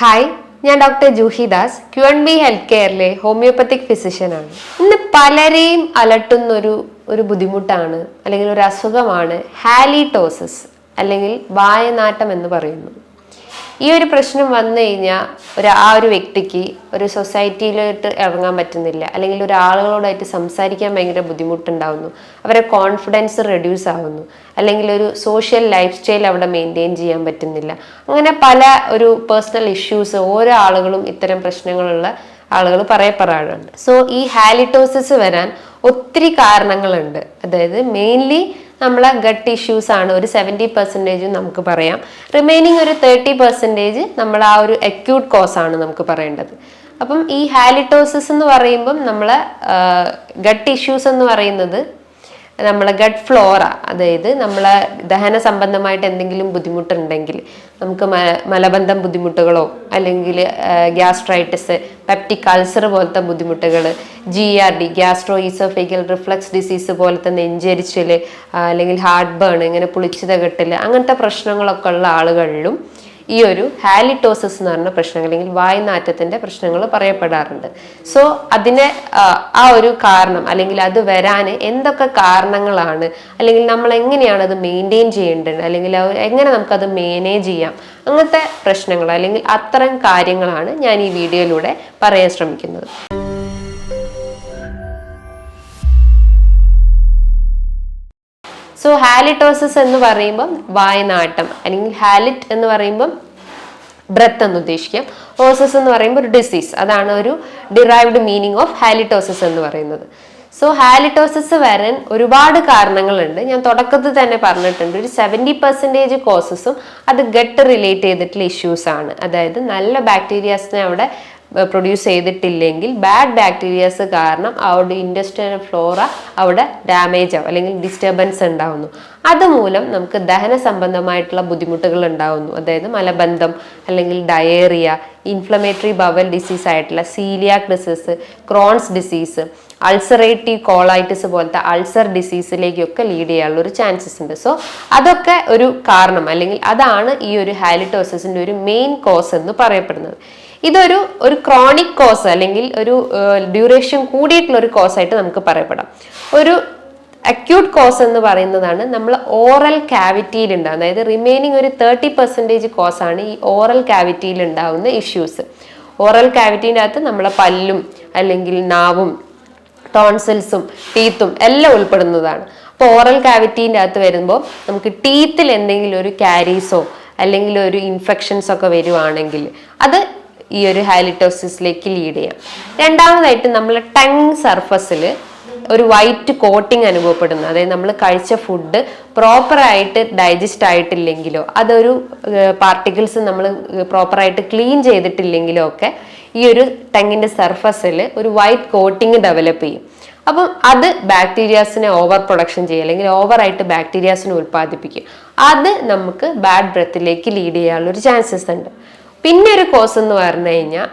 Hi ഞാൻ doctor Juhidas Q N B health കെയറിലെ homeopathic ഫിസിഷ്യനാണ് ഇന്ന് പലരെയും അലട്ടുന്ന ഒരു ഒരു ബുദ്ധിമുട്ടാണ് അല്ലെങ്കിൽ ഒരു അസുഖമാണ് ഹാലിറ്റോസിസ് അല്ലെങ്കിൽ വായനാട്ടം എന്ന് പറയുന്നു ഈ ഒരു പ്രശ്നം വന്നു കഴിഞ്ഞാൽ ഒരു ആ ഒരു വ്യക്തിക്ക് ഒരു സൊസൈറ്റിയിലോട്ട് ഇറങ്ങാൻ പറ്റുന്നില്ല. അല്ലെങ്കിൽ ഒരു ആളുകളോടായിട്ട് സംസാരിക്കാൻ ഭയങ്കര ബുദ്ധിമുട്ടുണ്ടാവുന്നു. അവരെ കോൺഫിഡൻസ് റെഡ്യൂസ് ആവുന്നു. അല്ലെങ്കിൽ ഒരു സോഷ്യൽ ലൈഫ് സ്റ്റൈൽ അവിടെ മെയിന്റെയിൻ ചെയ്യാൻ പറ്റുന്നില്ല. അങ്ങനെ പല ഒരു പേഴ്സണൽ ഇഷ്യൂസ് ഓരോ ആളുകളും ഇത്തരം പ്രശ്നങ്ങളുള്ള ആളുകൾ പറയപ്പെടാറുണ്ട്. സോ ഈ ഹാലിറ്റോസിസ് വരാൻ ഒത്തിരി കാരണങ്ങളുണ്ട്. അതായത് മെയിൻലി നമ്മളെ ഗട്ട് ഇഷ്യൂസ് ആണ്. ഒരു സെവന്റി പെർസെന്റേജ് നമുക്ക് പറയാം. റിമൈനിങ് ഒരു തേർട്ടി പെർസെന്റേജ് നമ്മൾ ആ ഒരു അക്യൂട്ട് കോസ് ആണ് നമുക്ക് പറയേണ്ടത്. അപ്പം ഈ ഹാലിറ്റോസിസ് എന്ന് പറയുമ്പം നമ്മളെ ഗട്ട് ഇഷ്യൂസ് എന്ന് പറയുന്നത് നമ്മളെ ഗട്ട് ഫ്ലോറ അതായത് നമ്മളെ ദഹന സംബന്ധമായിട്ട് എന്തെങ്കിലും ബുദ്ധിമുട്ടുണ്ടെങ്കിൽ നമുക്ക് മലബന്ധം ബുദ്ധിമുട്ടുകളോ അല്ലെങ്കിൽ ഗ്യാസ്ട്രൈറ്റിസ് പെപ്റ്റിക് അൾസർ പോലത്തെ ബുദ്ധിമുട്ടുകൾ G R D gastro oesophageal reflux disease പോലത്തെ നെഞ്ചരിച്ചിൽ അല്ലെങ്കിൽ ഹാർട്ട് ബേൺ ഇങ്ങനെ പുളിച്ചു കെട്ടൽ അങ്ങനത്തെ പ്രശ്നങ്ങളൊക്കെ ഉള്ള ആളുകളിലും ഈ ഒരു ഹാലിറ്റോസിസ് എന്ന് പറഞ്ഞ പ്രശ്നങ്ങൾ അല്ലെങ്കിൽ വായുനാറ്റത്തിന്റെ പ്രശ്നങ്ങൾ പറയപ്പെടാറുണ്ട്. സോ അതിനെ ആ, ഒരു കാരണം അല്ലെങ്കിൽ അത് വരാൻ എന്തൊക്കെ കാരണങ്ങളാണ് അല്ലെങ്കിൽ നമ്മൾ എങ്ങനെയാണ് അത് മെയിന്റെയിൻ ചെയ്യേണ്ടത് അല്ലെങ്കിൽ എങ്ങനെ നമുക്കത് മാനേജ് ചെയ്യാം അങ്ങനത്തെ പ്രശ്നങ്ങൾ അല്ലെങ്കിൽ അത്തരം കാര്യങ്ങളാണ് ഞാൻ ഈ വീഡിയോയിലൂടെ പറയാൻ ശ്രമിക്കുന്നത്. സോ ഹാലിറ്റോസിസ് എന്ന് പറയുമ്പം വായനാട്ടം അല്ലെങ്കിൽ ഹാലിറ്റ് എന്ന് പറയുമ്പം ബ്രത്ത് എന്ന് ഉദ്ദേശിക്കാം. ഓസസ് എന്ന് പറയുമ്പോൾ ഒരു ഡിസീസ് അതാണ് ഒരു ഡിറൈവ്ഡ് മീനിങ് ഓഫ് ഹാലിറ്റോസിസ് എന്ന് പറയുന്നത്. സോ ഹാലിറ്റോസിസ് വരാൻ ഒരുപാട് കാരണങ്ങളുണ്ട്. ഞാൻ തുടക്കത്തിൽ തന്നെ പറഞ്ഞിട്ടുണ്ട് ഒരു സെവന്റി പെർസെന്റേജ് കോസസും അത് ഗട്ട് റിലേറ്റ് ചെയ്തിട്ടുള്ള ഇഷ്യൂസ് ആണ്. അതായത് നല്ല ബാക്ടീരിയാസിനെ അവിടെ പ്രൊഡ്യൂസ് ചെയ്തിട്ടില്ലെങ്കിൽ ബാഡ് ബാക്ടീരിയാസ് കാരണം അവിടെ ഇൻഡസ്ട്രിയൽ ഫ്ലോറ അവിടെ ഡാമേജ് ആവും അല്ലെങ്കിൽ ഡിസ്റ്റർബൻസ് ഉണ്ടാവുന്നു. അതുമൂലം നമുക്ക് ദഹന സംബന്ധമായിട്ടുള്ള ബുദ്ധിമുട്ടുകൾ ഉണ്ടാവുന്നു. അതായത് മലബന്ധം അല്ലെങ്കിൽ ഡയേറിയ ഇൻഫ്ലമേറ്ററി ബവൽ ഡിസീസ് ആയിട്ടുള്ള celiac disease Crohn's disease ulcerative colitis പോലത്തെ അൾസർ ഡിസീസിലേക്കൊക്കെ ലീഡ് ചെയ്യാനുള്ള ഒരു ചാൻസസ് ഉണ്ട്. സോ അതൊക്കെ ഒരു കാരണം അല്ലെങ്കിൽ അതാണ് ഈ ഒരു ഹാലിറ്റോസിസിന്റെ ഒരു മെയിൻ കോസ് എന്ന് പറയപ്പെടുന്നത്. ഇതൊരു ഒരു ക്രോണിക് കോസ് അല്ലെങ്കിൽ ഒരു ഡ്യൂറേഷൻ കൂടിയിട്ടുള്ള ഒരു കോസ് ആയിട്ട് നമുക്ക് പറയപ്പെടാം. ഒരു അക്യൂട്ട് കോസ് എന്ന് പറയുന്നതാണ് നമ്മൾ ഓറൽ കാവിറ്റിയിൽ ഉണ്ടാകുന്നത് അതായത് റിമൈനിങ് ഒരു തേർട്ടി പെർസെന്റേജ് കോസാണ് ഈ ഓറൽ കാവിറ്റിയിൽ ഉണ്ടാകുന്ന ഇഷ്യൂസ് ഓറൽ ക്യാവിറ്റീന്റെ അകത്ത് നമ്മളെ പല്ലും അല്ലെങ്കിൽ നാവും ടോൺസിൽസും ടീത്തും എല്ലാം ഉൾപ്പെടുന്നതാണ്. അപ്പോൾ ഓറൽ ക്യാവിറ്റീന്റെ അകത്ത് വരുമ്പോൾ നമുക്ക് ടീത്തിൽ എന്തെങ്കിലും ഒരു കാരീസോ അല്ലെങ്കിൽ ഒരു ഇൻഫെക്ഷൻസ് ഒക്കെ വരുവാണെങ്കിൽ അത് ഈ ഒരു ഹാലിറ്റോസിസിലേക്ക് ലീഡ് ചെയ്യാം. രണ്ടാമതായിട്ട് നമ്മൾ ടങ് സർഫസിൽ ഒരു വൈറ്റ് കോട്ടിങ് അനുഭവപ്പെടുന്നു. അതായത് നമ്മൾ കഴിച്ച ഫുഡ് പ്രോപ്പറായിട്ട് ഡൈജസ്റ്റ് ആയിട്ടില്ലെങ്കിലോ അതൊരു പാർട്ടിക്കിൾസ് നമ്മൾ പ്രോപ്പറായിട്ട് ക്ലീൻ ചെയ്തിട്ടില്ലെങ്കിലോ ഒക്കെ ഈ ഒരു ടങ്ങിന്റെ സർഫസിൽ ഒരു വൈറ്റ് കോട്ടിങ് ഡെവലപ്പ് ചെയ്യും. അപ്പം അത് ബാക്ടീരിയാസിനെ ഓവർ പ്രൊഡക്ഷൻ ചെയ്യുക അല്ലെങ്കിൽ ഓവറായിട്ട് ബാക്ടീരിയാസിനെ ഉൽപ്പാദിപ്പിക്കുക. അത് നമുക്ക് ബാഡ് ബ്രത്തിലേക്ക് ലീഡ് ചെയ്യാനുള്ള ഒരു ചാൻസസ് ഉണ്ട്. പിന്നെ ഒരു കോസ് എന്ന് പറഞ്ഞു കഴിഞ്ഞാൽ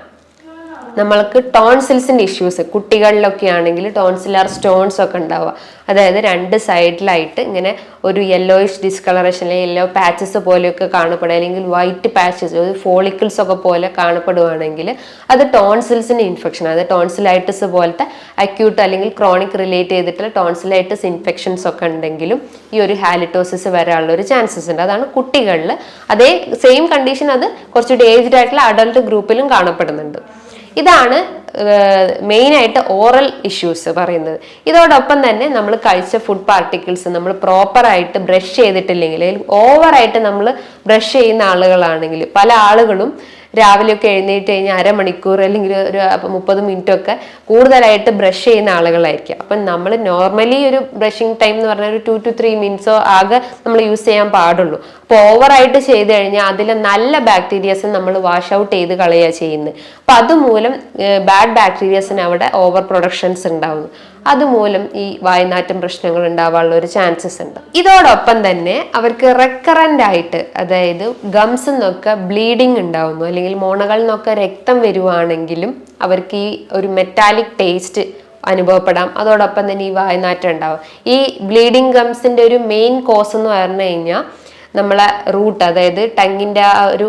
നമ്മൾക്ക് ടോൺസിൽസിന്റെ ഇഷ്യൂസ് കുട്ടികളിലൊക്കെ ആണെങ്കിൽ ടോൺസിലാർ സ്റ്റോൺസ് ഒക്കെ ഉണ്ടാവുക. അതായത് രണ്ട് സൈഡിലായിട്ട് ഇങ്ങനെ ഒരു യെല്ലോയിഷ് ഡിസ്കളറേഷൻ അല്ലെങ്കിൽ യെല്ലോ പാച്ചസ് പോലെയൊക്കെ കാണപ്പെടുക. അല്ലെങ്കിൽ വൈറ്റ് പാച്ചസ് ഒരു ഫോളിക്കിൾസ് ഒക്കെ പോലെ കാണപ്പെടുകയാണെങ്കിൽ അത് ടോൺസിൽസിന്റെ ഇൻഫെക്ഷൻ അതായത് ടോൺസിലൈറ്റിസ് പോലത്തെ അക്യൂട്ട് അല്ലെങ്കിൽ ക്രോണിക് റിലേറ്റ് ചെയ്തിട്ടുള്ള ടോൺസിലൈറ്റിസ് ഇൻഫെക്ഷൻസ് ഒക്കെ ഉണ്ടെങ്കിലും ഈ ഒരു ഹാലിറ്റോസിസ് വരാനുള്ള ഒരു ചാൻസസ് ഉണ്ട്. അതാണ് കുട്ടികളിൽ അതേ സെയിം കണ്ടീഷൻ അത് കുറച്ചുകൂടി ഏജ്ഡ് ആയിട്ടുള്ള അഡൾട്ട് ഗ്രൂപ്പിലും കാണപ്പെടുന്നുണ്ട്. ഇതാണ് മെയിനായിട്ട് ഓറൽ ഇഷ്യൂസ് പറയുന്നത്. ഇതോടൊപ്പം തന്നെ നമ്മൾ കഴിച്ച ഫുഡ് പാർട്ടിക്കിൾസ് നമ്മൾ പ്രോപ്പറായിട്ട് ബ്രഷ് ചെയ്തിട്ടില്ലെങ്കിൽ ഓവറായിട്ട് നമ്മൾ ബ്രഷ് ചെയ്യുന്ന ആളുകളാണെങ്കിൽ പല ആളുകളും രാവിലെയൊക്കെ എഴുന്നേറ്റ് കഴിഞ്ഞാൽ അരമണിക്കൂർ അല്ലെങ്കിൽ ഒരു മുപ്പത് മിനിറ്റ് ഒക്കെ കൂടുതലായിട്ട് ബ്രഷ് ചെയ്യുന്ന ആളുകളായിരിക്കും. അപ്പം നമ്മൾ നോർമലി ഒരു ബ്രഷിംഗ് ടൈം എന്ന് പറഞ്ഞാൽ ഒരു ടു ടു ത്രീ മിനിറ്റ്സോ ആകെ നമ്മൾ യൂസ് ചെയ്യാൻ പാടുള്ളൂ. അപ്പോൾ ഓവറായിട്ട് ചെയ്ത് കഴിഞ്ഞാൽ അതിലെ നല്ല ബാക്ടീരിയസ് നമ്മൾ വാഷ് ഔട്ട് ചെയ്ത് കളയുക ചെയ്യുന്നത് അപ്പം അതുമൂലം ബാഡ് ബാക്ടീരിയസിന് അവിടെ ഓവർ പ്രൊഡക്ഷൻസ് ഉണ്ടാവുന്നു. അതുമൂലം ഈ വായനാറ്റം പ്രശ്നങ്ങൾ ഉണ്ടാവാനുള്ള ഒരു ചാൻസസ് ഉണ്ട്. ഇതോടൊപ്പം തന്നെ അവർക്ക് റെക്കറന്റ് ആയിട്ട് അതായത് ഗംസ് നിന്നൊക്കെ ബ്ലീഡിങ് ഉണ്ടാവുന്നു അല്ലെങ്കിൽ മോണകളിൽ നിന്നൊക്കെ രക്തം വരുവാണെങ്കിലും അവർക്ക് ഈ ഒരു മെറ്റാലിക് ടേസ്റ്റ് അനുഭവപ്പെടാം. അതോടൊപ്പം തന്നെ ഈ വായനാറ്റം ഉണ്ടാവും. ഈ ബ്ലീഡിങ് ഗംസിന്റെ ഒരു മെയിൻ കോസ് എന്ന് പറഞ്ഞു കഴിഞ്ഞാൽ നമ്മളെ റൂട്ട് അതായത് ടങ്ങിന്റെ ആ ഒരു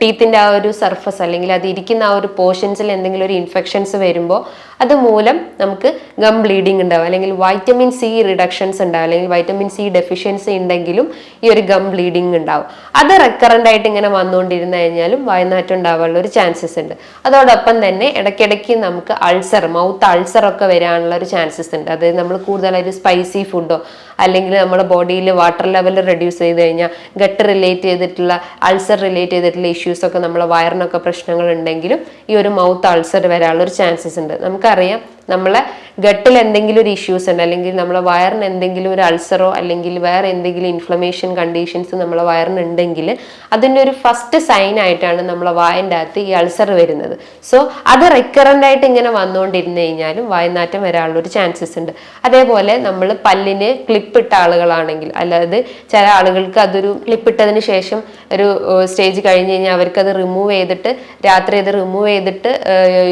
ടീത്തിന്റെ ആ ഒരു സർഫസ് അല്ലെങ്കിൽ അത് ഇരിക്കുന്ന ആ ഒരു പോർഷൻസിൽ എന്തെങ്കിലും ഒരു ഇൻഫെക്ഷൻസ് വരുമ്പോൾ അത് മൂലം നമുക്ക് ഗം ബ്ലീഡിങ് ഉണ്ടാവും. അല്ലെങ്കിൽ വൈറ്റമിൻ സി റിഡക്ഷൻസ് ഉണ്ടാവും. അല്ലെങ്കിൽ വൈറ്റമിൻ സി ഡെഫിഷ്യൻസി ഉണ്ടെങ്കിലും ഈ ഒരു ഗം ബ്ലീഡിങ് ഉണ്ടാവും. അത് റെക്കറന്റ് ആയിട്ട് ഇങ്ങനെ വന്നുകൊണ്ടിരുന്നു കഴിഞ്ഞാലും വായനാറ്റം ഉണ്ടാവാനുള്ള ഒരു ചാൻസസ് ഉണ്ട്. അതോടൊപ്പം തന്നെ ഇടയ്ക്കിടയ്ക്ക് നമുക്ക് അൾസർ മൗത്ത് അൾസർ ഒക്കെ വരാനുള്ള ഒരു ചാൻസസ് ഉണ്ട്. അതായത് നമ്മൾ കൂടുതലായിട്ട് സ്പൈസി ഫുഡോ അല്ലെങ്കിൽ നമ്മുടെ ബോഡിയിൽ വാട്ടർ ലെവൽ റെഡ്യൂസ് ചെയ്ത് കഴിഞ്ഞാൽ ഗട്ട് റിലേറ്റ് ചെയ്തിട്ടുള്ള അൾസർ റിലേറ്റ് ചെയ്തിട്ടുള്ള ഇഷ്യൂസ് ഒക്കെ നമ്മളെ വയറിനൊക്കെ പ്രശ്നങ്ങൾ ഉണ്ടെങ്കിലും ഈ ഒരു മൗത്ത് അൾസർ വരാനുള്ള ഒരു ചാൻസസ് ഉണ്ട്. നമുക്കറിയാം നമ്മളെ ഗട്ടിൽ എന്തെങ്കിലും ഒരു ഇഷ്യൂസ് ഉണ്ട് അല്ലെങ്കിൽ നമ്മളെ വയറിന് എന്തെങ്കിലും ഒരു അൾസറോ അല്ലെങ്കിൽ വേറെ എന്തെങ്കിലും ഇൻഫ്ലമേഷൻ കണ്ടീഷൻസ് നമ്മളെ വയറിന് ഉണ്ടെങ്കിൽ അതിന്റെ ഒരു ഫസ്റ്റ് സൈൻ ആയിട്ടാണ് നമ്മളെ വായന്റെ അകത്ത് ഈ അൾസർ വരുന്നത്. സോ അത് റിക്കറന്റ് ആയിട്ട് ഇങ്ങനെ വന്നുകൊണ്ടിരുന്നു കഴിഞ്ഞാലും വായനാറ്റം വരാനുള്ള ഒരു ചാൻസസ് ഉണ്ട്. അതേപോലെ നമ്മൾ പല്ലിന് ക്ലിപ്പ് ഇട്ട ആളുകളാണെങ്കിൽ അല്ലാതെ ചില ആളുകൾക്ക് അതൊരു ക്ലിപ്പ് ഇട്ടതിന് ശേഷം ഒരു സ്റ്റേജ് കഴിഞ്ഞ് കഴിഞ്ഞാൽ അത് റിമൂവ് ചെയ്തിട്ട് രാത്രി അത് റിമൂവ് ചെയ്തിട്ട്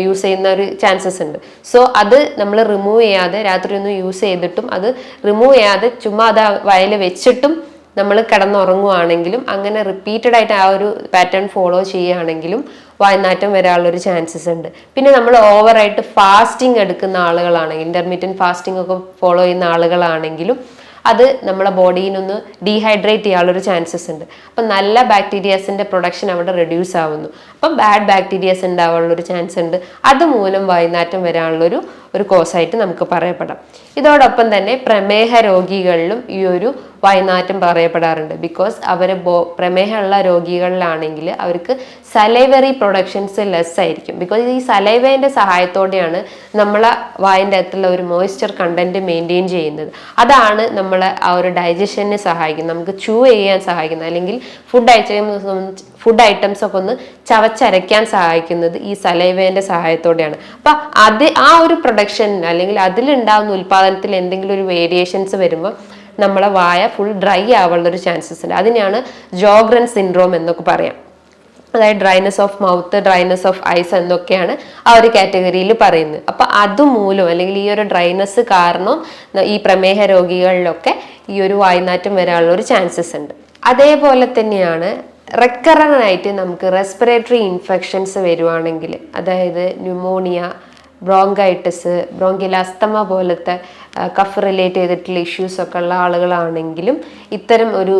യൂസ് ചെയ്യുന്ന ഒരു ചാൻസസ് ഉണ്ട്. സോ അത് നമ്മൾ റിമൂവ് ചെയ്യാതെ രാത്രി ഒന്നും യൂസ് ചെയ്തിട്ടും അത് റിമൂവ് ചെയ്യാതെ ചുമ്മാ അത് വയൽ വെച്ചിട്ടും നമ്മൾ കിടന്നുറങ്ങുവാണെങ്കിലും അങ്ങനെ റിപ്പീറ്റഡ് ആയിട്ട് ആ ഒരു പാറ്റേൺ ഫോളോ ചെയ്യുകയാണെങ്കിലും വായനാറ്റം വരാനുള്ളൊരു ചാൻസസ് ഉണ്ട്. പിന്നെ നമ്മൾ ഓവറായിട്ട് ഫാസ്റ്റിംഗ് എടുക്കുന്ന ആളുകളാണെങ്കിൽ ഇന്റർമീഡിയറ്റ് ഫാസ്റ്റിംഗ് ഒക്കെ ഫോളോ ചെയ്യുന്ന ആളുകളാണെങ്കിലും അത് നമ്മളെ ബോഡിയിനൊന്ന് ഡീഹൈഡ്രേറ്റ് ചെയ്യാനുള്ളൊരു ചാൻസസ് ഉണ്ട്. അപ്പം നല്ല ബാക്ടീരിയാസിന്റെ പ്രൊഡക്ഷൻ അവിടെ റെഡ്യൂസ് ആവുന്നു. അപ്പം ബാഡ് ബാക്ടീരിയാസ് ഉണ്ടാവാനുള്ളൊരു ചാൻസ് ഉണ്ട്. അതുമൂലം വൈനാറ്റം വരാനുള്ളൊരു ഒരു കോസായിട്ട് നമുക്ക് പറയപ്പെടാം. ഇതോടൊപ്പം തന്നെ പ്രമേഹ രോഗികളിലും ഈ ഒരു വൈനാറ്റം പറയപ്പെടാറുണ്ട്. ബിക്കോസ് അവർ ബോ പ്രമേഹമുള്ള രോഗികളിലാണെങ്കിൽ അവർക്ക് സലൈവറി പ്രൊഡക്ഷൻസ് ലെസ് ആയിരിക്കും. ബിക്കോസ് ഈ സലൈവേന്റെ സഹായത്തോടെയാണ് നമ്മളെ വായന്റെ അകത്തുള്ള ഒരു മോയ്സ്ചർ കണ്ടന്റ് മെയിന്റെയിൻ ചെയ്യുന്നത്. അതാണ് നമ്മളെ ആ ഒരു ഡൈജഷനെ സഹായിക്കുന്നത്. നമുക്ക് ചൂ ചെയ്യാൻ സഹായിക്കുന്നത്. അല്ലെങ്കിൽ ഫുഡ് ഐറ്റംസ് ഫുഡ് ഐറ്റംസ് ഒക്കെ ഒന്ന് ചവച്ചരയ്ക്കാൻ സഹായിക്കുന്നത് ഈ സലൈവേന്റെ സഹായത്തോടെയാണ്. അപ്പം അത് ആ ഒരു പ്രൊഡക്ഷൻ അല്ലെങ്കിൽ അതിലുണ്ടാകുന്ന ഉൽപ്പാദനത്തിൽ എന്തെങ്കിലും ഒരു വേരിയേഷൻസ് വരുമ്പോൾ നമ്മളെ വായ ഫുൾ ഡ്രൈ ആവാനുള്ള ഒരു ചാൻസസ് ഉണ്ട്. അതിനെയാണ് ജോഗ്രൻ സിൻഡ്രോം എന്നൊക്കെ പറയാം. അതായത് dryness of mouth dryness of eyes എന്നൊക്കെയാണ് ആ ഒരു കാറ്റഗറിയിൽ പറയുന്നത്. അപ്പൊ അതുമൂലം അല്ലെങ്കിൽ ഈ ഒരു ഡ്രൈനസ് കാരണം ഈ പ്രമേഹ രോഗികളിലൊക്കെ ഈ ഒരു വായ്നാറ്റം വരാനുള്ള ഒരു ചാൻസസ് ഉണ്ട്. അതേപോലെ തന്നെയാണ് റെക്കറന്റ് ആയിട്ട് നമുക്ക് റെസ്പിറേറ്ററി ഇൻഫെക്ഷൻസ് വരുവാണെങ്കിൽ അതായത് ന്യൂമോണിയ ബ്രോങ്കൈറ്റിസ് ബ്രോങ്കിലാസ്തമ പോലത്തെ കഫ് റിലേറ്റ് ചെയ്തിട്ടുള്ള ഇഷ്യൂസ് ഒക്കെ ഉള്ള ആളുകളാണെങ്കിലും ഇത്തരം ഒരു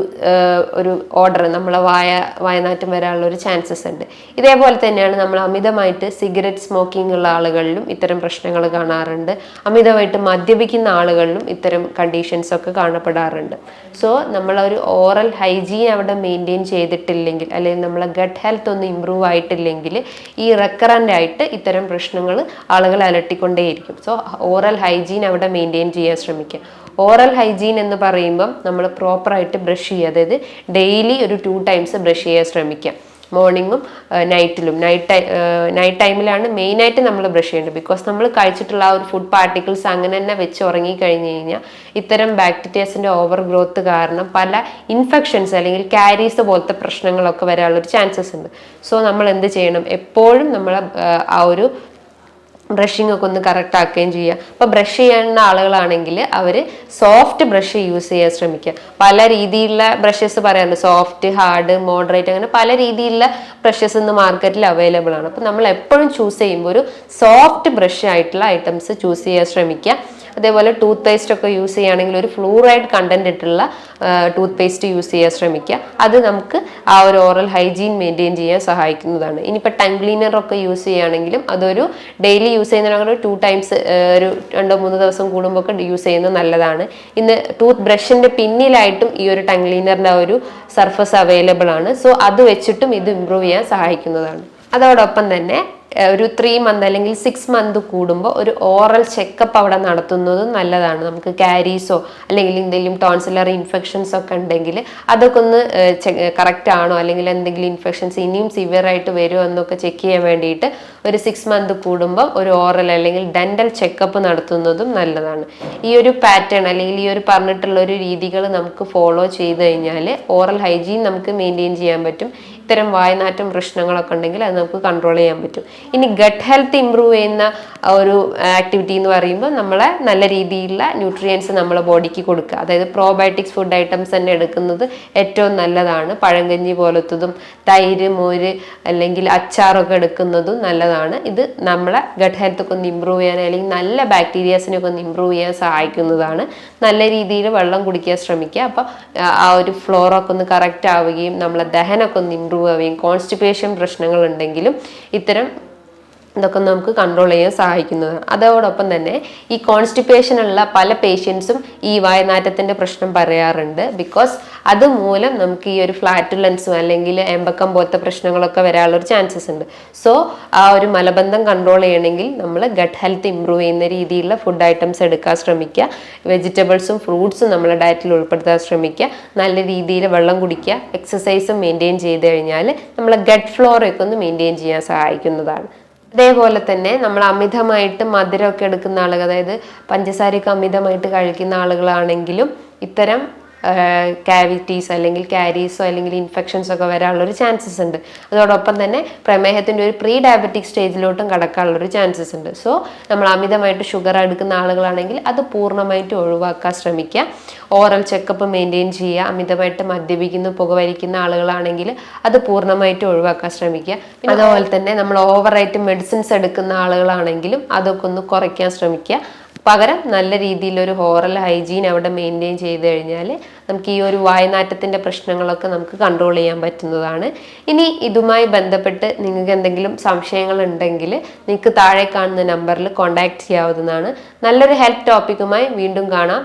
ഒരു ഓർഡർ നമ്മളെ വായ വായനാറ്റം വരാനുള്ള ഒരു ചാൻസസ് ഉണ്ട്. ഇതേപോലെ തന്നെയാണ് നമ്മൾ അമിതമായിട്ട് സിഗരറ്റ് സ്മോക്കിംഗ് ഉള്ള ആളുകളിലും ഇത്തരം പ്രശ്നങ്ങൾ കാണാറുണ്ട്. അമിതമായിട്ട് മദ്യപിക്കുന്ന ആളുകളിലും ഇത്തരം കണ്ടീഷൻസ് ഒക്കെ കാണപ്പെടാറുണ്ട്. സോ നമ്മളൊരു ഓറൽ ഹൈജീൻ അവിടെ മെയിന്റെയിൻ ചെയ്തിട്ടില്ലെങ്കിൽ അല്ലെങ്കിൽ നമ്മളെ ഗട്ട് ഹെൽത്ത് ഒന്ന് ഇമ്പ്രൂവ് ആയിട്ടില്ലെങ്കിൽ ഈ റെക്കറന്റ് ആയിട്ട് ഇത്തരം പ്രശ്നങ്ങൾ ആളുകൾ അലട്ടിക്കൊണ്ടേയിരിക്കും. സോ ഓറൽ ഹൈജീൻ അവിടെ മെയിന്റെയിൻ ചെയ്യാൻ ശ്രമിക്കുക. ഓറൽ ഹൈജീൻ എന്ന് പറയുമ്പം നമ്മൾ പ്രോപ്പറായിട്ട് ബ്രഷ് ചെയ്യുക. അതായത് ഡെയിലി ഒരു ടു ടൈംസ് ബ്രഷ് ചെയ്യാൻ ശ്രമിക്കുക. മോർണിംഗും നൈറ്റിലും നൈറ്റ് നൈറ്റ് ടൈമിലാണ് മെയിനായിട്ട് നമ്മൾ ബ്രഷ് ചെയ്യേണ്ടത്. ബിക്കോസ് നമ്മൾ കഴിച്ചിട്ടുള്ള ആ ഒരു ഫുഡ് പാർട്ടിക്കിൾസ് അങ്ങനെ തന്നെ വെച്ച് ഉറങ്ങി കഴിഞ്ഞ് കഴിഞ്ഞാൽ ഇത്തരം ബാക്ടീരിയസിന്റെ ഓവർ ഗ്രോത്ത് കാരണം പല ഇൻഫെക്ഷൻസ് അല്ലെങ്കിൽ ക്യാരീസ് പോലത്തെ പ്രശ്നങ്ങളൊക്കെ വരാനുള്ളൊരു ചാൻസസ് ഉണ്ട്. സോ നമ്മൾ എന്ത് ചെയ്യണം? എപ്പോഴും നമ്മൾ ആ ഒരു ബ്രഷിംഗ് ഒക്കെ ഒന്ന് കറക്റ്റ് ആക്കുകയും ചെയ്യുക. അപ്പോൾ ബ്രഷ് ചെയ്യുന്ന ആളുകളാണെങ്കിൽ അവർ സോഫ്റ്റ് ബ്രഷ് യൂസ് ചെയ്യാൻ ശ്രമിക്കുക. പല രീതിയിലുള്ള ബ്രഷസ് പറയാറുണ്ട്. സോഫ്റ്റ് ഹാർഡ് മോഡറേറ്റ് അങ്ങനെ പല രീതിയിലുള്ള ബ്രഷസ് ഇന്ന് മാർക്കറ്റിൽ അവൈലബിൾ ആണ്. അപ്പോൾ നമ്മൾ എപ്പോഴും ചൂസ് ചെയ്യുമ്പോൾ ഒരു സോഫ്റ്റ് ബ്രഷ് ആയിട്ടുള്ള ഐറ്റംസ് ചൂസ് ചെയ്യാൻ ശ്രമിക്കുക. അതേപോലെ ടൂത്ത് പേസ്റ്റ് ഒക്കെ യൂസ് ചെയ്യുകയാണെങ്കിൽ ഒരു ഫ്ലൂറൈഡ് കണ്ടന്റ് ഇട്ടുള്ള ടൂത്ത് പേസ്റ്റ് യൂസ് ചെയ്യാൻ ശ്രമിക്കുക. അത് നമുക്ക് ആ ഒരു ഓറൽ ഹൈജീൻ മെയിന്റെയിൻ ചെയ്യാൻ സഹായിക്കുന്നതാണ്. ഇനിയിപ്പോൾ ടങ് ക്ലീനർ ഒക്കെ യൂസ് ചെയ്യുകയാണെങ്കിലും അതൊരു ഡെയിലി യൂസ് ചെയ്യുന്നതിനേക്കാൾ ടു ടൈംസ് ഒരു രണ്ടോ മൂന്നോ ദിവസം കൂടുമ്പോൾ ഒക്കെ യൂസ് ചെയ്യുന്നത് നല്ലതാണ്. ഇന്ന് ടൂത്ത് ബ്രഷിന്റെ പിന്നിലായിട്ടും ഈ ഒരു ടങ് ക്ലീനറിന്റെ ഒരു സർഫസ് അവൈലബിൾ ആണ്. സോ അത് വെച്ചിട്ടും ഇത് ഇമ്പ്രൂവ് ചെയ്യാൻ സഹായിക്കുന്നതാണ്. അതോടൊപ്പം തന്നെ ഒരു ത്രീ മന്ത് അല്ലെങ്കിൽ സിക്സ് മന്ത് കൂടുമ്പോൾ ഒരു ഓറൽ ചെക്കപ്പ് അവിടെ നടത്തുന്നത് നല്ലതാണ്. നമുക്ക് ക്യാരീസോ അല്ലെങ്കിൽ എന്തെങ്കിലും ടോൺസിലർ ഇൻഫെക്ഷൻസ് ഒക്കെ ഉണ്ടെങ്കിൽ അതൊക്കെ ഒന്ന് കറക്റ്റ് ആണോ അല്ലെങ്കിൽ എന്തെങ്കിലും ഇൻഫെക്ഷൻസ് ഇനിയും സിവിയർ ആയിട്ട് വരുമോ എന്നൊക്കെ ചെക്ക് ചെയ്യാൻ വേണ്ടിയിട്ട് ഒരു സിക്സ് മന്ത് കൂടുമ്പോൾ ഒരു ഓറൽ അല്ലെങ്കിൽ ഡെന്റൽ ചെക്കപ്പ് നടത്തുന്നതും നല്ലതാണ്. ഈ ഒരു പാറ്റേൺ അല്ലെങ്കിൽ ഈ ഒരു പറഞ്ഞിട്ടുള്ള ഒരു രീതികൾ നമുക്ക് ഫോളോ ചെയ്ത് കഴിഞ്ഞാൽ ഓറൽ ഹൈജീൻ നമുക്ക് മെയിന്റെയിൻ ചെയ്യാൻ പറ്റും. ഇത്തരം വായനാറ്റം പ്രശ്നങ്ങളൊക്കെ ഉണ്ടെങ്കിൽ അത് നമുക്ക് കൺട്രോൾ ചെയ്യാൻ പറ്റും. ഇനി ഗട്ട് ഹെൽത്ത് ഇമ്പ്രൂവ് ചെയ്യുന്ന ഒരു ആക്ടിവിറ്റി എന്ന് പറയുമ്പോൾ നമ്മളെ നല്ല രീതിയിലുള്ള ന്യൂട്രിയൻസ് നമ്മളെ ബോഡിക്ക് കൊടുക്കുക. അതായത് പ്രോബയോട്ടിക്സ് ഫുഡ് ഐറ്റംസ് തന്നെ എടുക്കുന്നത് ഏറ്റവും നല്ലതാണ്. പഴങ്കഞ്ഞി പോലത്തതും തൈര് മോര് അല്ലെങ്കിൽ അച്ചാറൊക്കെ എടുക്കുന്നതും നല്ലതാണ്. ഇത് നമ്മളെ ഗട്ട് ഹെൽത്ത് ഒക്കെ ഒന്ന് ഇമ്പ്രൂവ് ചെയ്യാൻ അല്ലെങ്കിൽ നല്ല ബാക്ടീരിയാസിനെ ഒക്കെ ഒന്ന് ഇമ്പ്രൂവ് ചെയ്യാൻ സഹായിക്കുന്നതാണ്. നല്ല രീതിയിൽ വെള്ളം കുടിക്കാൻ ശ്രമിക്കുക. അപ്പോൾ ആ ഒരു ഫ്ലോറൊക്കെ ഒന്ന് കറക്റ്റ് ആവുകയും നമ്മളെ ദഹനമൊക്കെ ഒന്ന് ഇമ്പ്രൂവ് ആവുകയും കോൺസ്റ്റിപ്പേഷൻ പ്രശ്നങ്ങൾ ഉണ്ടെങ്കിലും ഇത്തരം ഇതൊക്കെ നമുക്ക് കൺട്രോൾ ചെയ്യാൻ സഹായിക്കുന്നത്. അതോടൊപ്പം തന്നെ ഈ കോൺസ്റ്റിപ്പേഷൻ ഉള്ള പല പേഷ്യൻസും ഈ വായനാറ്റത്തിന്റെ പ്രശ്നം പറയാറുണ്ട്. ബിക്കോസ് അതുമൂലം നമുക്ക് ഈ ഒരു ഫ്ലാറ്റുലൻസും അല്ലെങ്കിൽ എമ്പക്കം പോലത്തെ പ്രശ്നങ്ങളൊക്കെ വരാനുള്ളൊരു ചാൻസസ് ഉണ്ട്. സോ ആ ഒരു മലബന്ധം കൺട്രോൾ ചെയ്യണമെങ്കിൽ നമ്മൾ ഗട്ട് ഹെൽത്ത് ഇമ്പ്രൂവ് ചെയ്യുന്ന രീതിയിലുള്ള ഫുഡ് ഐറ്റംസ് എടുക്കാൻ ശ്രമിക്കുക. വെജിറ്റബിൾസും ഫ്രൂട്ട്സും നമ്മുടെ ഡയറ്റിൽ ഉൾപ്പെടുത്താൻ ശ്രമിക്കുക. നല്ല രീതിയിൽ വെള്ളം കുടിക്കുക. എക്സസൈസും മെയിന്റെയിൻ ചെയ്ത് കഴിഞ്ഞാൽ നമ്മളെ ഗട്ട് ഫ്ലോറൊക്കെ ഒന്ന് മെയിന്റെയിൻ ചെയ്യാൻ സഹായിക്കുന്നതാണ്. അതേപോലെ തന്നെ നമ്മൾ അമിതമായിട്ട് മധുരമൊക്കെ എടുക്കുന്ന ആളുകൾ അതായത് പഞ്ചസാരയൊക്കെ അമിതമായിട്ട് കഴിക്കുന്ന ആളുകളാണെങ്കിലും ഇത്തരം കാവിറ്റീസ് അല്ലെങ്കിൽ കാരീസോ അല്ലെങ്കിൽ ഇൻഫെക്ഷൻസ് ഒക്കെ വരാനുള്ളൊരു ചാൻസസ് ഉണ്ട്. അതോടൊപ്പം തന്നെ പ്രമേഹത്തിന്റെ ഒരു പ്രീ ഡയബറ്റിക് സ്റ്റേജിലോട്ടും കടക്കാനുള്ളൊരു ചാൻസസ് ഉണ്ട്. സോ നമ്മൾ അമിതമായിട്ട് ഷുഗർ എടുക്കുന്ന ആളുകളാണെങ്കിൽ അത് പൂർണമായിട്ട് ഒഴിവാക്കാൻ ശ്രമിക്കുക. ഓറൽ ചെക്കപ്പ് മെയിന്റെയിൻ ചെയ്യുക. അമിതമായിട്ട് മദ്യപിക്കുന്ന പുകവലിക്കുന്ന ആളുകളാണെങ്കിൽ അത് പൂർണമായിട്ട് ഒഴിവാക്കാൻ ശ്രമിക്കുക. അതുപോലെ തന്നെ നമ്മൾ ഓവറായിട്ട് മെഡിസിൻസ് എടുക്കുന്ന ആളുകളാണെങ്കിലും അതൊക്കെ ഒന്ന് കുറയ്ക്കാൻ ശ്രമിക്കുക. പകരം നല്ല രീതിയിലൊരു ഹോറൽ ഹൈജീൻ അവിടെ മെയിന്റെയിൻ ചെയ്ത് കഴിഞ്ഞാൽ നമുക്ക് ഈ ഒരു വായനാറ്റത്തിന്റെ പ്രശ്നങ്ങളൊക്കെ നമുക്ക് കൺട്രോൾ ചെയ്യാൻ പറ്റുന്നതാണ്. ഇനി ഇതുമായി ബന്ധപ്പെട്ട് നിങ്ങൾക്ക് എന്തെങ്കിലും സംശയങ്ങൾ ഉണ്ടെങ്കിൽ നിങ്ങൾക്ക് താഴെ കാണുന്ന നമ്പറിൽ കോൺടാക്ട് ചെയ്യാവുന്നതാണ്. നല്ലൊരു ഹെൽത്ത് ടോപ്പിക്കുമായി വീണ്ടും കാണാം.